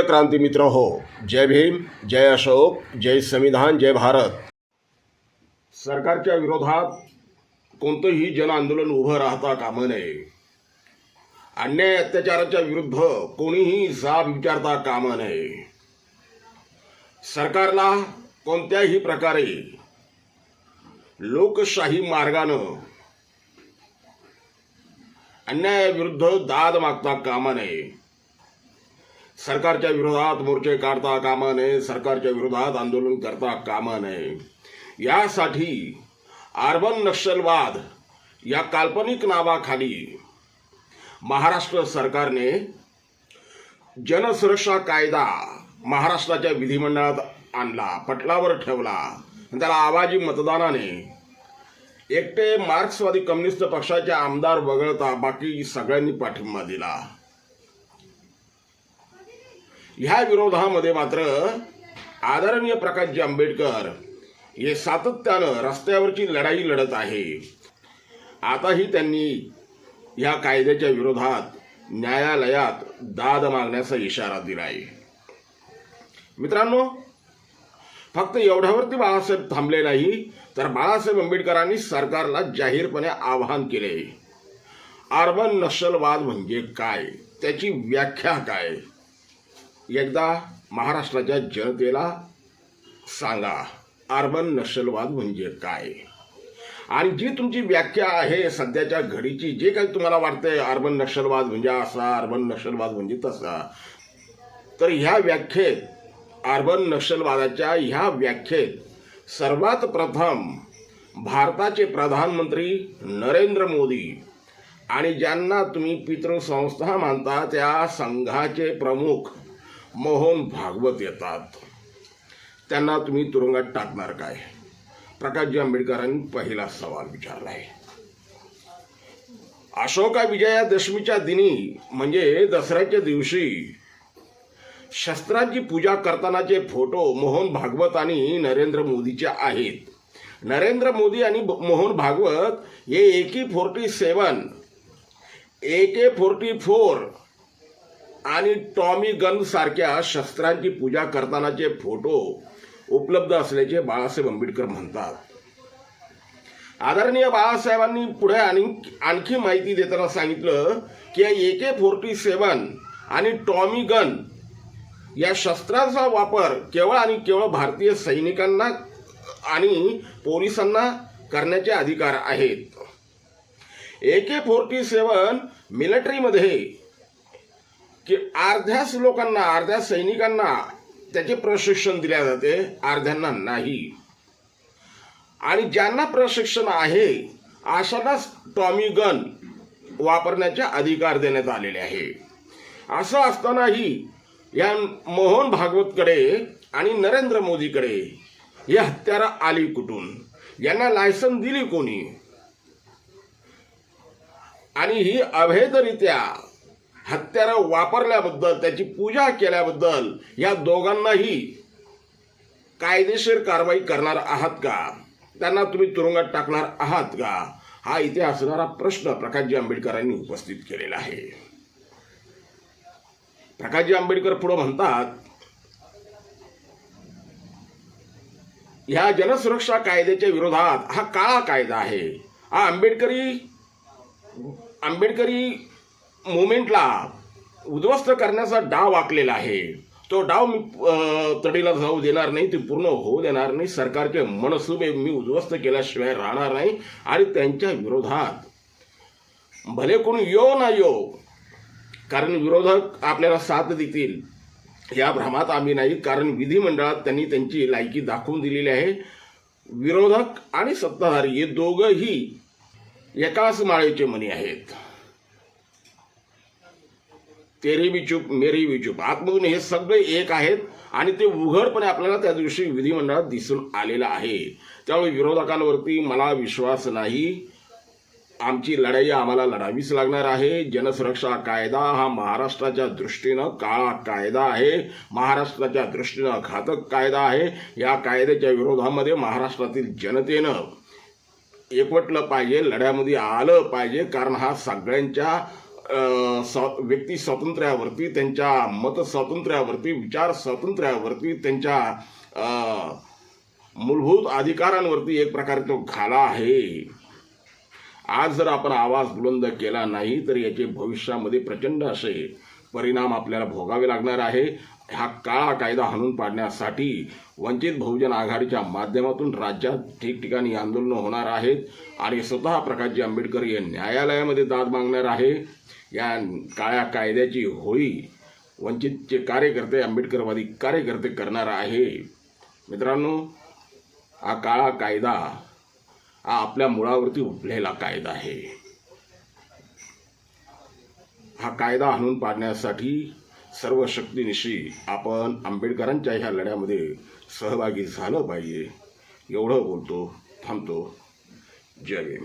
प्रिय क्रांती मित्र हो जय भीम जय अशोक जय संविधान जय भारत. सरकारच्या विरोधात कोणतंही जनआंदोलन उभं राहता कामं नये अन्याय अत्याचाराच्या विरुद्ध कोणीही जाब विचारता कामं नये सरकारला कोणत्याही प्रकारे लोकशाही मार्गानं अन्यायाविरुद्ध दाद मागता कामा नये सरकारच्या विरोधात मोर्चे काढता कामा नये सरकारच्या विरोधात आंदोलन करता कामा नये. यासाठी अर्बन नक्षलवाद या काल्पनिक नावाखाली महाराष्ट्र सरकारने जनसुरक्षा कायदा महाराष्ट्राच्या विधिमंडळात आणला पटलावर ठेवला. आणि त्याला आवाजी मतदानाने एकटे मार्क्सवादी कम्युनिस्ट पक्षाचे आमदार वगळता बाकी सगळ्यांनी पाठिंबा दिला. ह्या विरोधामध्ये मात्र आदरणीय प्रकाशजी आंबेडकर हे सातत्यानं रस्त्यावरची लढाई लढत आहे. आताही त्यांनी या कायद्याच्या विरोधात न्यायालयात दाद मागण्याचा इशारा दिला आहे मित्रांनो फक्त एवढ्यावरती बाळासाहेब थांबले नाही तर बाळासाहेब आंबेडकरांनी सरकारला जाहीरपणे आवाहन केले अर्बन नक्षलवाद म्हणजे काय? त्याची व्याख्या काय? एकदा महाराष्ट्राच्या जनतेला सांगा अर्बन नक्षलवाद म्हणजे काय? आणि जी तुमची व्याख्या आहे सध्याच्या घडीची जे काही तुम्हाला वाटतंय अर्बन नक्षलवाद म्हणजे असा अर्बन नक्षलवाद म्हणजे तसा तर ह्या व्याख्येत अर्बन नक्षलवादाच्या ह्या व्याख्येत सर्वात प्रथम भारताचे प्रधानमंत्री नरेंद्र मोदी आणि ज्यांना तुम्ही पितृसंस्था मानता त्या संघाचे प्रमुख मोहन भागवत येतात. त्यांना तुम्ही तुरुंगात टाकणार काय? प्रकाशजी आंबेडकरांनी पहिला सवाल विचारला आहे अशोका विजयादशमीच्या दिनी म्हणजे दसऱ्याच्या दिवशी शस्त्रांची पूजा करतानाचे फोटो मोहन भागवत आणि नरेंद्र मोदीचे आहेत. नरेंद्र मोदी आणि मोहन भागवत हे AK forty seven A K forty four आणि टॉमी गन सारख्या शस्त्रांची पूजा करतानाचे फोटो उपलब्ध असल्याचे बाळासाहेब आंबेडकर म्हणतात. आदरणीय बाळासाहेबांनी पुढे आणि आणखी माहिती देताना सांगितलं की ए के फोर्टी सेवन आणि टॉमी गन या शस्त्राचा वापर केवळ आणि केवळ भारतीय सैनिकांना आणि पोलिसांना करण्याचे अधिकार आहेत. ए के फोर्टी सेवन मिलिटरीमध्ये की अर्ध्याच लोकांना अर्ध्या सैनिकांना त्याचे प्रशिक्षण दिले जाते अर्ध्यांना नाही. आणि ज्यांना प्रशिक्षण आहे अशांनाच टॉमी गन वापरण्याचे अधिकार देण्यात आलेले आहे. असं असतानाही या मोहन भागवतकडे आणि नरेंद्र मोदीकडे ही हत्यारं आली कुठून? यांना लायसन दिली कोणी? आणि ही अवैधरित्या हत्यारं वापरल्याबद्दल त्याची पूजा केल्याबद्दल या दोघांनाही कायदेशीर कारवाई करणार आहात का? त्यांना तुम्ही तुरुंगात टाकणार आहात का? हा इथे असणारा प्रश्न प्रकाशजी आंबेडकरांनी उपस्थित केलेला आहे. प्रकाशजी आंबेडकर पुढे म्हणतात ह्या जनसुरक्षा कायद्याच्या विरोधात हा काळा कायदा आहे. हा आंबेडकरी आंबेडकरी मोमेंटला उद्ध्वस्त करण्याचा डाव आखलेला आहे. तो डाव मी तडीला जाऊ देणार नाही ते पूर्ण होऊ देणार नाही. सरकारचे मनसुबे मी उद्ध्वस्त केल्याशिवाय राहणार नाही. आणि त्यांच्या विरोधात भले कोण यो ना यो कारण विरोधक आपल्याला साथ देतील या भ्रमात आम्ही नाही. कारण विधिमंडळात त्यांनी त्यांची लायकी दाखवून दिलेली आहे. विरोधक आणि सत्ताधारी हे दोघंही एकाच माळेचे मनी आहेत. तेरे बी चूप मेरी बी चूप. आतमधून हे सगळे एक आहेत आणि ते उघडपणे आपल्याला त्या दिवशी विधिमंडळात दिसून आलेलं आहे. त्यामुळे विरोधकांवरती मला विश्वास नाही. आमची लढाई आम्हाला लढावीच लागणार आहे. जनसुरक्षा कायदा हा महाराष्ट्राच्या दृष्टीनं काळा कायदा आहे. महाराष्ट्राच्या दृष्टीनं घातक कायदा आहे. या कायद्याच्या विरोधामध्ये महाराष्ट्रातील जनतेनं एकवटलं पाहिजे लढ्यामध्ये आलं पाहिजे. कारण हा सगळ्यांच्या व्यक्ती स्वातंत्र्यावरती त्यांच्या मत स्वातंत्र्यावरती विचार स्वातंत्र्यावरती त्यांच्या मूलभूत अधिकारांवरती एक प्रकारे तो घाला आहे. आज जर आपण आवाज बुलंद केला नाही तर याचे भविष्यामध्ये प्रचंड असे परिणाम आपल्याला भोगावे लागणार आहे. हा काळा कायदा हाणून पाडण्यासाठी वंचित बहुजन आघाडीच्या माध्यमातून राज्यात ठिकठिकाणी आंदोलनं होणार आहेत. आणि स्वतः प्रकाशजी आंबेडकर हे न्यायालयामध्ये दाद मागणार आहे. या काळ्या कायद्याची होळी वंचितचे कार्यकर्ते आंबेडकरवादी कार्यकर्ते करणार आहे. मित्रांनो हा काळा कायदा हा आपल्या मुळावरती उठलेला कायदा आहे. हा कायदा आणून पाडण्यासाठी सर्व शक्तीनिशी आपण आंबेडकरांच्या ह्या लढ्यामध्ये सहभागी झालं पाहिजे. एवढं बोलतो थांबतो. जय भीम.